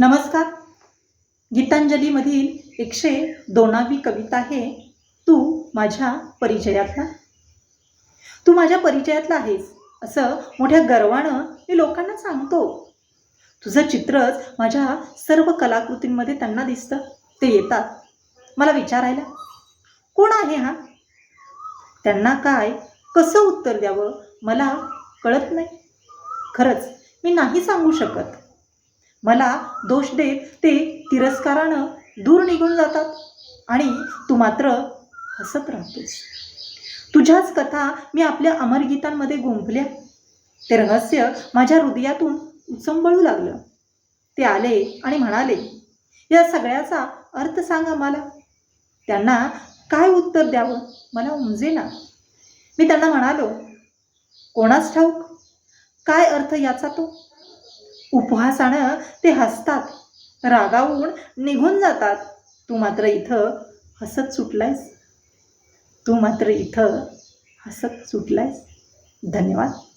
नमस्कार. गीतांजलीमधील एकशे दोनावी कविता आहे तू माझ्या परिचयातला. तू माझ्या परिचयातला आहेस असं मोठ्या गर्वानं मी लोकांना सांगतो. तुझं चित्रच माझ्या सर्व कलाकृतींमध्ये त्यांना दिसतं. ते येतात मला विचारायला कोण आहे हा? त्यांना काय कसं उत्तर द्यावं मला कळत नाही. खरंच मी नाही सांगू शकत. मला दोष देत ते तिरस्कारानं दूर निघून जातात आणि तू मात्र हसत राहतोस. तुझ्याच कथा मी आपल्या अमरगीतांमध्ये गुंफल्या. ते रहस्य माझ्या हृदयातून उचंबळू लागलं. ते आले आणि म्हणाले या सगळ्याचा अर्थ सांगा मला त्यांना काय उत्तर द्यावं? मला उमजेना मी त्यांना म्हणालो कोणास ठाऊक? काय अर्थ याचा तो? उपहासानं ते हसतात. रागावून निघून जातात. तू मात्र इथं हसत सुटलायस. तू मात्र इथं हसत सुटलायस. धन्यवाद.